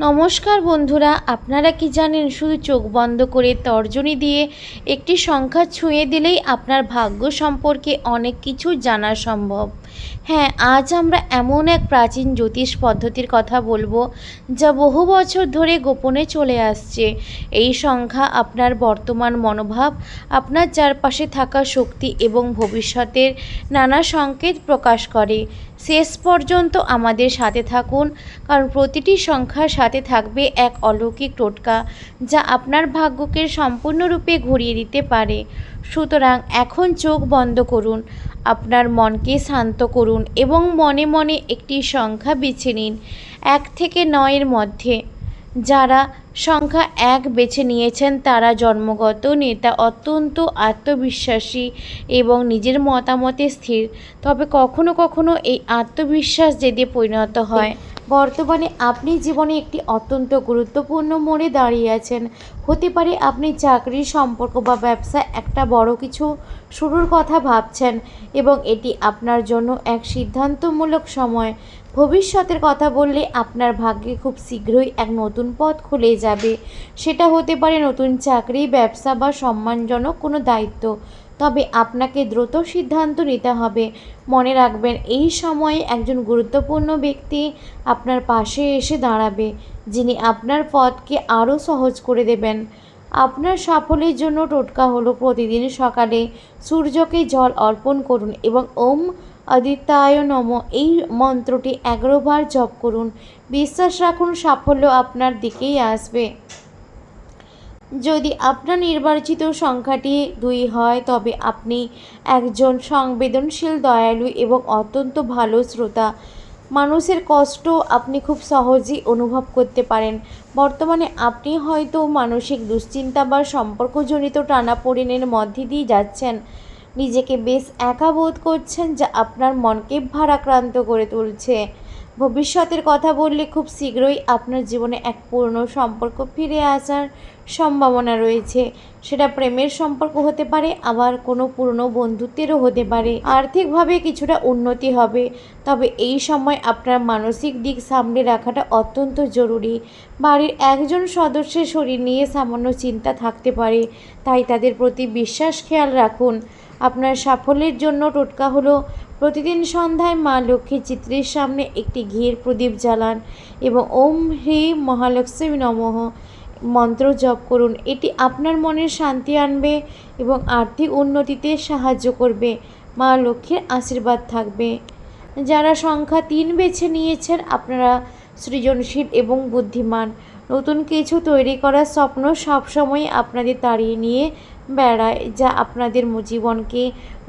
নমস্কার বন্ধুরা, আপনারা কি জানেন, শুধু চোখ বন্ধ করে তর্জনী দিয়ে একটি সংখ্যা ছুঁয়ে দিলেই আপনার ভাগ্য সম্পর্কে অনেক কিছু জানা সম্ভব। হ্যাঁ আজ আমরা এমন এক প্রাচীন জ্যোতিষ পদ্ধতির কথা বলব যা বহু বছর ধরে গোপনে চলে আসছে। এই সংখ্যা আপনার বর্তমান মনোভাব, আপনার চারপাশে থাকা শক্তি এবং ভবিষ্যতের নানা সংকেত প্রকাশ করে। শেষ পর্যন্ত আমাদের সাথে থাকুন, কারণ প্রতিটি সংখ্যার সাথে থাকবে এক অলৌকিক টোটকা যা আপনার ভাগ্যকে সম্পূর্ণরূপে ঘুরিয়ে দিতে পারে। সুতরাং এখন চোখ বন্ধ করুন, আপনার মনকে শান্ত করুন এবং মনে মনে একটি সংখ্যা বেছে নিন, এক থেকে নয়ের মধ্যে। যারা সংখ্যা এক বেছে নিয়েছেন তারা জন্মগত নেতা, অত্যন্ত আত্মবিশ্বাসী এবং নিজের মতামতে স্থির। তবে কখনো কখনো এই আত্মবিশ্বাস জেদে পরিণত হয়। বর্তমানে আপনি জীবনে একটি অত্যন্ত গুরুত্বপূর্ণ মোড়ে দাঁড়িয়ে আছেন। হতে পারে আপনি চাকরির সম্পর্ক বা ব্যবসা একটা বড় কিছু শুরুর কথা ভাবছেন এবং এটি আপনার জন্য এক সিদ্ধান্তমূলক সময়। ভবিষ্যতের কথা বললে আপনার ভাগ্যে খুব শীঘ্রই এক নতুন পথ খুলে যাবে। সেটা হতে পারে নতুন চাকরি, ব্যবসা বা সম্মানজনক কোনো দায়িত্ব। তবে আপনাকে দ্রুত সিদ্ধান্ত নিতে হবে। মনে রাখবেন, এই সময়ে একজন গুরুত্বপূর্ণ ব্যক্তি আপনার পাশে এসে দাঁড়াবে, যিনি আপনার পথকে আরও সহজ করে দেবেন। আপনার সাফল্যের জন্য টোটকা হলো প্রতিদিন সকালে সূর্যকে জল অর্পণ করুন এবং ওম আদিত্যায় নম। এই মন্ত্রটি এগারো বার জপ করুন। বিশ্বাস রাখুন, সাফল্য আপনার দিকেই আসবে। যদি আপনার নির্বাচিত সংখ্যাটি দুই হয়, তবে আপনি একজন সংবেদনশীল, দয়ালু এবং অত্যন্ত ভালো শ্রোতা। মানুষের কষ্ট আপনি খুব সহজেই অনুভব করতে পারেন। বর্তমানে আপনি হয়তো মানসিক দুশ্চিন্তা বা সম্পর্কজনিত টানাপোড়েনের মধ্যে দিয়ে যাচ্ছেন। নিজেকে বেশ একা বোধ করছেন যা আপনার মনকে ভারাক্রান্ত করে তুলছে। ভবিষ্যতের কথা বললে খুব শীঘ্রই আপনার জীবনে এক পূর্ণ সম্পর্ক ফিরে আসার সম্ভাবনা রয়েছে। সেটা প্রেমের সম্পর্ক হতে পারে, আবার কোনো পুরনো বন্ধুত্বেরও হতে পারে। আর্থিকভাবে কিছুটা উন্নতি হবে, তবে এই সময় আপনার মানসিক দিক সামলে রাখাটা অত্যন্ত জরুরি। বাড়ির একজন সদস্যের শরীর নিয়ে সামান্য চিন্তা থাকতে পারে, তাই তাদের প্রতি বিশ্বাস খেয়াল রাখুন। আপনার সাফল্যের জন্য টোটকা হলো প্রতিদিন সন্ধ্যায় মা লক্ষ্মীর চিত্রের সামনে একটি ঘিয়ের প্রদীপ জ্বালান এবং ওম হ্রি মহালক্ষ্মী নমঃ মন্ত্র জপ করুন। এটি আপনার মনের শান্তি আনবে এবং আর্থিক উন্নতিতে সাহায্য করবে। মা লক্ষ্মীর আশীর্বাদ থাকবে। যারা সংখ্যা তিন বেছে নিয়েছেন, আপনারা সৃজনশীল এবং বুদ্ধিমান। নতুন কিছু তৈরি করার স্বপ্ন সবসময় আপনাদের তাড়িয়ে নিয়ে বেড়ায়, যা আপনাদের জীবনকে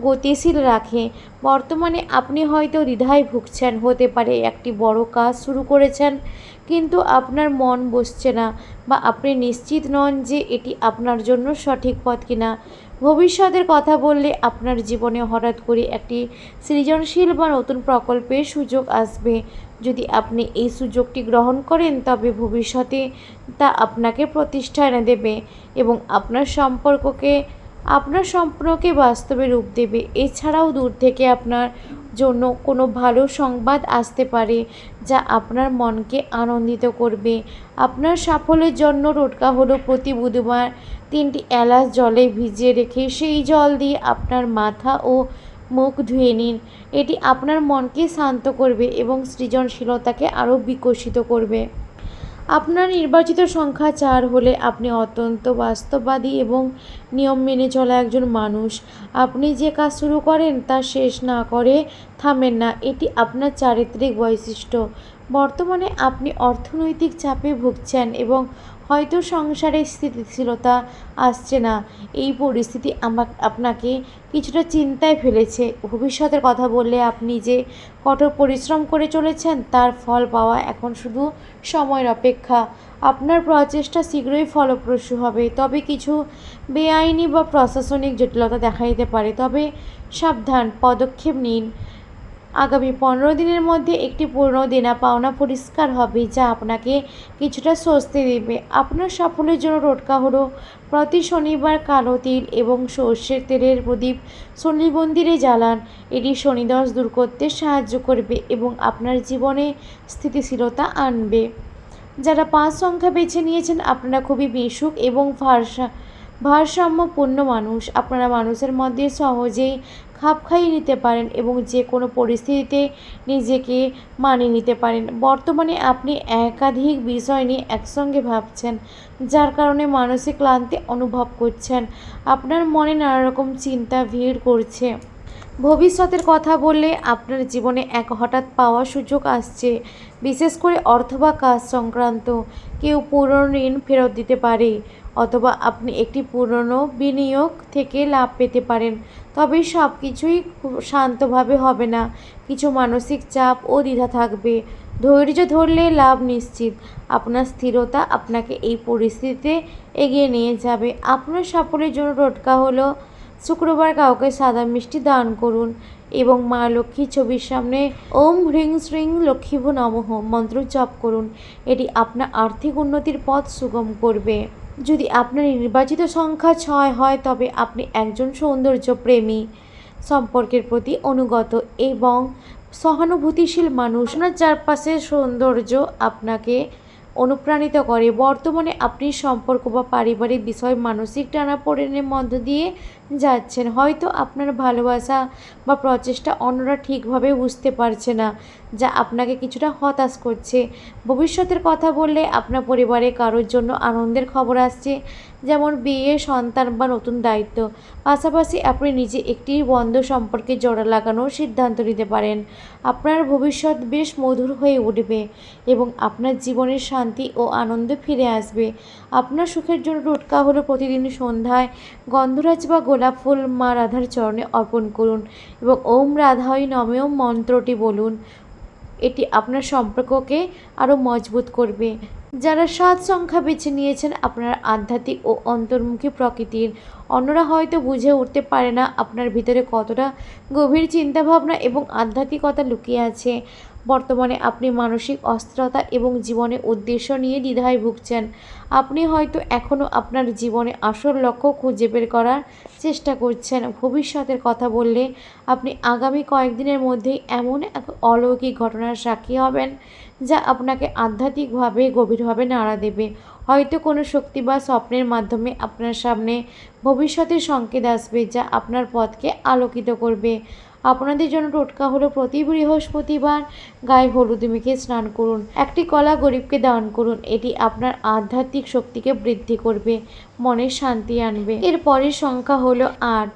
গতিশীল রাখে। বর্তমানে আপনি হয়তো দ্বিধায় ভুগছেন, হতে পারে একটি বড় কাজ শুরু করেছেন, কিন্তু আপনার মন বসছে না বা আপনি নিশ্চিত নন যে এটি আপনার জন্য সঠিক পথ কিনা। ভবিষ্যতের কথা বললে আপনার জীবনে হঠাৎ করে একটি সৃজনশীল বা নতুন প্রকল্পের সুযোগ আসবে। যদি আপনি এই সুযোগটি গ্রহণ করেন, তবে ভবিষ্যতে তা আপনাকে প্রতিষ্ঠা এনে দেবে এবং আপনার সম্পর্ককে, আপনার সম্পর্কে বাস্তবে রূপ দেবে। এছাড়াও দূর থেকে আপনার জন্য কোনো ভালো সংবাদ আসতে পারে, যা আপনার মনকে আনন্দিত করবে। আপনার সাফল্যের জন্য টোটকা হলো প্রতি বুধবার তিনটি এলাচ জলে ভিজিয়ে রেখে সেই জল দিয়ে আপনার মাথা ও মুখ ধুয়ে নিন। এটি আপনার মনকে শান্ত করবে এবং সৃজনশীলতাকে আরও বিকশিত করবে। আপনার নির্বাচিত সংখ্যা চার হলে আপনি অত্যন্ত বাস্তববাদী এবং নিয়ম মেনে চলা একজন মানুষ। আপনি যে কাজ শুরু করেন তা শেষ না করে থামেন না, এটি আপনার চারিত্রিক বৈশিষ্ট্য। বর্তমানে আপনি অর্থনৈতিক চাপে ভুগছেন এবং হয়তো সংসারে স্থিতিশীলতা আসছে না। এই পরিস্থিতি আমা, আপনাকে কিছুটা চিন্তায় ফেলেছে। ভবিষ্যতের কথা বললে আপনি যে কঠোর পরিশ্রম করে চলেছেন, তার ফল পাওয়া এখন শুধু সময়ের অপেক্ষা। আপনার প্রচেষ্টা শীঘ্রই ফলপ্রসূ হবে। তবে কিছু বেআইনি বা প্রশাসনিক জটিলতা দেখা দিতে পারে। তবে সাবধান, পদক্ষেপ নিন। আগামী পনেরো দিনের মধ্যে একটি পুরনো দেনা পাওনা পরিষ্কার হবে, যা আপনাকে কিছুটা স্বস্তি দেবে। আপনার সাফল্যের জন্য টোটকা হলো প্রতি শনিবার কালো তিল এবং সর্ষের তেলের প্রদীপ শনি মন্দিরে জ্বালান। এটি শনিদশ দূর করতে সাহায্য করবে এবং আপনার জীবনে স্থিতিশীলতা আনবে। যারা পাঁচ সংখ্যা বেছে নিয়েছেন, আপনারা খুবই মিশুক এবং ভারসা ভারসাম্যপূর্ণ মানুষ। আপনারা মানুষের মধ্যে সহজেই খাপ খাইয়ে নিতে পারেন এবং যে কোনো পরিস্থিতিতে নিজেকে মানিয়ে নিতে পারেন। বর্তমানে আপনি একাধিক বিষয় নিয়ে একসঙ্গে ভাবছেন, যার কারণে মানসিক ক্লান্তি অনুভব করছেন। আপনার মনে নানা রকম চিন্তা ভিড় করছে। ভবিষ্যতের কথা বললে আপনার জীবনে এক হঠাৎ পাওয়ার সুযোগ আসছে, বিশেষ করে অর্থ বা কাজ সংক্রান্ত। কেউ পুরনো ঋণ ফেরত দিতে পারে অথবা আপনি একটি পুরনো বিনিয়োগ থেকে লাভ পেতে পারেন। তবে সব কিছুই খুব শান্তভাবে হবে না। কিছু মানসিক চাপ ও দ্বিধা থাকবে। ধৈর্য ধরলে লাভ নিশ্চিত। আপনার স্থিরতা আপনাকে এই পরিস্থিতিতে এগিয়ে নিয়ে যাবে। আপনার সাফল্যের জন্য টোটকা হলো শুক্রবার কাউকে সাদা মিষ্টি দান করুন এবং মা লক্ষ্মী ছবির সামনে ওম হ্রিং শ্রিং লক্ষ্মীভু নমঃ মন্ত্র জপ করুন। এটি আপনার আর্থিক উন্নতির পথ সুগম করবে। যদি আপনার নির্বাচিত সংখ্যা ছয় হয়, তবে আপনি একজন সৌন্দর্য প্রেমী সম্পর্কের প্রতি অনুগত এবং সহানুভূতিশীল মানুষ। আপনার চারপাশের সৌন্দর্য আপনাকে অনুপ্রাণিত করে। বর্তমানে আপনি সম্পর্ক বা পারিবারিক বিষয় মানসিক টানাপোড়েনের মধ্য দিয়ে যাচ্ছেন। হয়তো আপনার ভালোবাসা বা প্রচেষ্টা অন্যরা ঠিকভাবে বুঝতে পারছে না, যা আপনাকে কিছুটা হতাশ করছে। ভবিষ্যতের কথা বললে আপনার পরিবারে কারোর জন্য আনন্দের খবর আসছে, যেমন বিয়ে, সন্তান বা নতুন দায়িত্ব। পাশাপাশি আপনি নিজে একটি বন্ধ সম্পর্কে জোড়া লাগানোর সিদ্ধান্ত নিতে পারেন। আপনার ভবিষ্যৎ বেশ মধুর হয়ে উঠবে এবং আপনার জীবনের শান্তি ও আনন্দ ফিরে আসবে। আপনার সুখের জন্য টোটকা হলো প্রতিদিন সন্ধ্যায় গন্ধরাজ বা গোলাপ ফুল মা রাধার চরণে অর্পণ করুন এবং ওম রাধাই নমেও মন্ত্রটি বলুন। এটি আপনার সম্পর্ককে আরও মজবুত করবে। যারা সাত সংখ্যা বেছে নিয়েছেন, আপনার আধ্যাত্মিক ও অন্তর্মুখী প্রকৃতির, অন্যরা হয়তো বুঝে উঠতে পারে না আপনার ভিতরে কতটা গভীর চিন্তাভাবনা এবং আধ্যাত্মিকতা লুকিয়ে আছে। বর্তমানে আপনি মানসিক অস্থিরতা এবং জীবনে উদ্দেশ্য নিয়ে দ্বিধায় ভুগছেন। আপনি হয়তো এখনও আপনার জীবনে আসল লক্ষ্য খুঁজে বের করার চেষ্টা করছেন। ভবিষ্যতের কথা বললে আপনি আগামী কয়েকদিনের মধ্যেই এমন এক অলৌকিক ঘটনার সাক্ষী হবেন, যা আপনাকে আধ্যাত্মিকভাবে গভীরভাবে নাড়া দেবে। হয়তো কোনো শক্তি বা স্বপ্নের মাধ্যমে আপনার সামনে ভবিষ্যতের সংকেত আসবে, যা আপনার পথকে আলোকিত করবে। আপনাদের জন্য টোটকা হলো প্রতি বৃহস্পতিবার গায়ে হলুদ মেখে স্নান করুন। একটি কলা গরিবকে দান করুন। এটি আপনার আধ্যাত্মিক শক্তিকে বৃদ্ধি করবে, মনের শান্তি আনবে। এর পরের সংখ্যা হলো আট।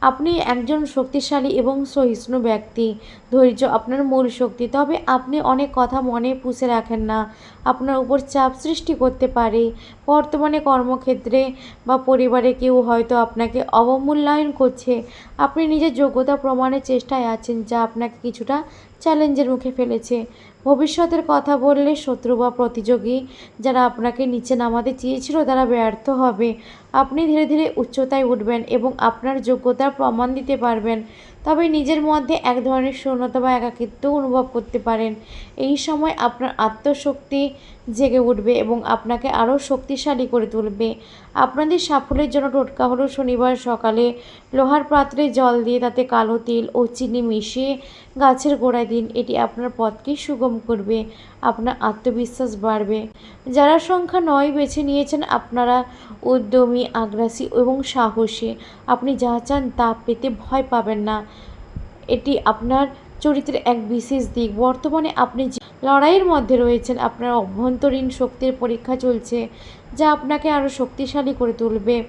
আপনি একজন শক্তিশালী এবং সহিষ্ণু ব্যক্তি। ধৈর্য আপনার মূল শক্তি। তবে আপনি অনেক কথা মনে পুষে রাখেন না। আপনার উপর চাপ সৃষ্টি করতে পারে। বর্তমানে কর্মক্ষেত্রে বা পরিবারে কেউ হয়তো আপনাকে অবমূল্যায়ন করছে। আপনি নিজের যোগ্যতা প্রমাণের চেষ্টায় আছেন, যা আপনাকে কিছুটা চ্যালেঞ্জের মুখে ফেলেছে। ভবিষ্যতের কথা বললে শত্রু বা প্রতিযোগী যারা আপনাকে নিচে নামাতে চেয়েছিল, তারা ব্যর্থ হবে। আপনি ধীরে ধীরে উচ্চতায় উঠবেন এবং আপনার যোগ্যতার প্রমাণ দিতে পারবেন। তবে নিজের মধ্যে এক ধরনের শূন্যতা বা একাকিত্ব অনুভব করতে পারেন। এই সময় আপনার আত্মশক্তি জেগে উঠবে এবং আপনাকে আরও শক্তিশালী করে তুলবে। আপনাদের সাফল্যের জন্য টোটকা হলো শনিবার সকালে লোহার পাত্রে জল দিয়ে তাতে কালো তিল ও চিনি মিশিয়ে গাছের গোড়ায় দিন। এটি আপনার পথকে সুগম করবে। আপনার আত্মবিশ্বাস বাড়বে। যারা সংখ্যা নয় বেছে নিয়েছেন, আপনারা উদ্যমী, আগ্রাসী এবং সাহসী। আপনি যা চান তা পেতে ভয় পাবেন না। এটি আপনার চরিত্রের এক বিশেষ দিক। বর্তমানে আপনি লড়াইয়ের মধ্যে রয়েছেন, আপনার অভ্যন্তরীণ শক্তির পরীক্ষা চলছে, যা আপনাকে আরও শক্তিশালী করে তুলবে।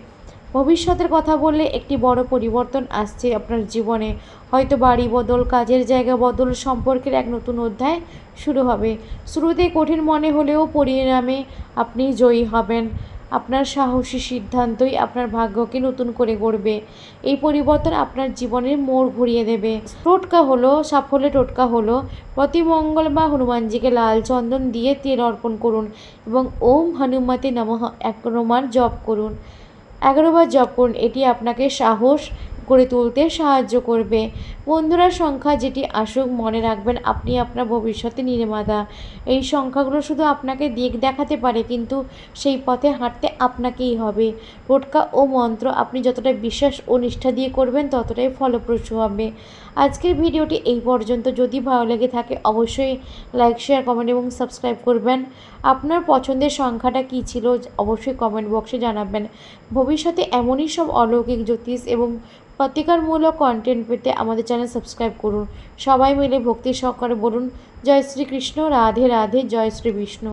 ভবিষ্যতের কথা বললে একটি বড় পরিবর্তন আসছে আপনার জীবনে। হয়তো বাড়ি বদল, কাজের জায়গা বদল, সম্পর্কের এক নতুন অধ্যায় শুরু হবে। শুরুতে কঠিন মনে হলেও পরিণামে আপনি জয়ী হবেন। আপনার সাহসী সিদ্ধান্তই আপনার ভাগ্যকে নতুন করে গড়বে। এই পরিবর্তন আপনার জীবনের মোড় ঘুরিয়ে দেবে। টোটকা হলো সাফল্যের টোটকা হলো, প্রতি মঙ্গল বা হনুমানজিকে লাল চন্দন দিয়ে তেল অর্পণ করুন এবং ওম হনুমতে নম এক রোমান জপ করুন। এগারোবার জপ করুন এটি আপনাকে সাহস করে তুলতে সাহায্য করবে। বন্ধুরা, সংখ্যা যেটি আসুক, মনে রাখবেন আপনি আপনার ভবিষ্যতে নির্মাতা। এই সংখ্যাগুলো শুধু আপনাকে দিক দেখাতে পারে, কিন্তু সেই পথে হাঁটতে আপনাকেই হবে। টোটকা ও মন্ত্র আপনি যতটা বিশ্বাস ও নিষ্ঠা দিয়ে করবেন, ততটাই ফলপ্রসূ হবে। আজকের ভিডিওটি এই পর্যন্ত। যদি ভালো লেগে থাকে, অবশ্যই লাইক, শেয়ার, কমেন্ট এবং সাবস্ক্রাইব করবেন। আপনার পছন্দের সংখ্যাটা কী ছিল, অবশ্যই কমেন্ট বক্সে জানাবেন। ভবিষ্যতে এমনই সব অলৌকিক জ্যোতিষ এবং প্রতিকারমূলক কন্টেন্ট পেতে আমাদের চ্যানেল সাবস্ক্রাইব করুন। সবাই মিলে ভক্তি সহকারে বলুন, জয় শ্রীকৃষ্ণ, রাধে রাধে, জয় শ্রী বিষ্ণু।